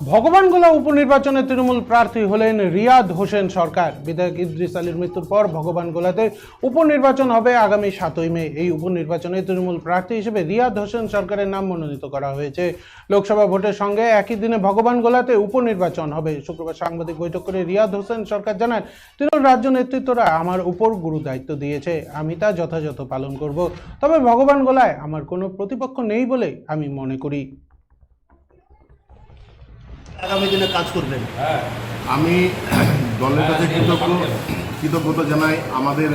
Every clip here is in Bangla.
ভগবানগোলা উপনির্বাচনে তৃণমূল প্রার্থী হলেন রিয়াদ হোসেন সরকার। বিধায়ক ইদ্রিস আলীর মৃত্যুর পর ভগবানগোলাতে উপনির্বাচন হবে আগামী সাতই মে। এই উপনির্বাচনে তৃণমূল প্রার্থী হিসেবে রিয়াদ হোসেন সরকারের নাম মনোনীত করা হয়েছে। লোকসভা ভোটের সঙ্গে একই দিনে ভগবানগোলাতে উপনির্বাচন হবে। শুক্রবার সাংবাদিক বৈঠক করে রিয়াদ হোসেন সরকার জানান, তৃণমূল রাজ্য নেতৃত্বরা আমার উপর গুরু দায়িত্ব দিয়েছে। আমি তা যথাযথ পালন করব। তবে ভগবানগোলায় আমার কোনো প্রতিপক্ষ নেই বলে আমি মনে করি। আগামী দিনে কাজ করবেন। আমি দলের কাছে কৃতজ্ঞ কৃতজ্ঞতা জানাই আমাদের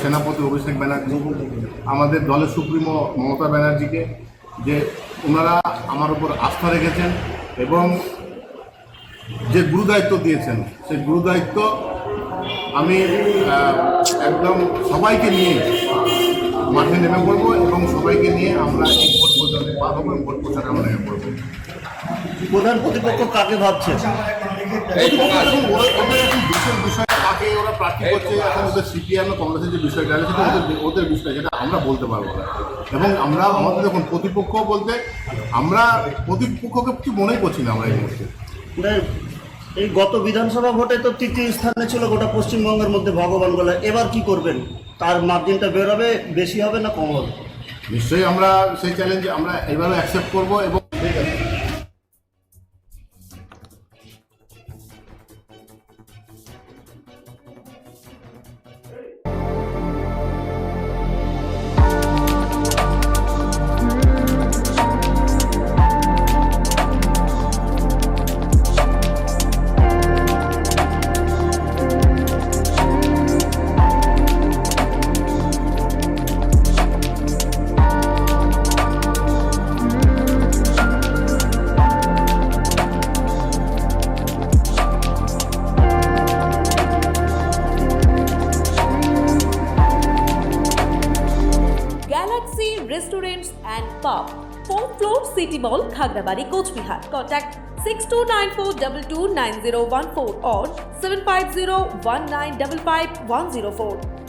সেনাপতি অভিষেক ব্যানার্জি আমাদের দলের সুপ্রিমো মমতা ব্যানার্জিকে যে ওনারা আমার উপর আস্থা রেখেছেন এবং যে গুরুদায়িত্ব দিয়েছেন সেই গুরুদায়িত্ব আমি একদম সবাইকে নিয়ে মাঠে নেমে পড়ব এবং সবাইকে নিয়ে আমরা এই ভোট প্রচারে পার হব ভোট প্রচারে আমরা নেমে পড়ব। প্রধান প্রতিপক্ষ কাকে ভাবছে? বিশেষ বিষয় কাকে ওরা প্রার্থী করছে এখন ওদের সিপিএম কংগ্রেসের যে বিষয়টা আছে সেটা ওদের ওদের বিষয় যেটা আমরা বলতে পারব না। এবং আমরা আমাদের দেখুন প্রতিপক্ষ বলতে আমরা প্রতিপক্ষকে কিছু মনেই করছি না আমরা এই মুহূর্তে। মানে এই গত বিধানসভা ভোটে তো তৃতীয় স্থানে ছিল গোটা পশ্চিমবঙ্গের মধ্যে ভগবান বলে এবার কি করবেন? তার মার্জিনটা বেরোবে বেশি হবে না কম হবে? নিশ্চয়ই আমরা সেই চ্যালেঞ্জ আমরা এবারও অ্যাকসেপ্ট করব এবং ঠিক আছে। Galaxy Restaurants and Pub, 4th floor City Mall, Khagrabari, Kochbihar. Contact 6294229014 or 750 1955104.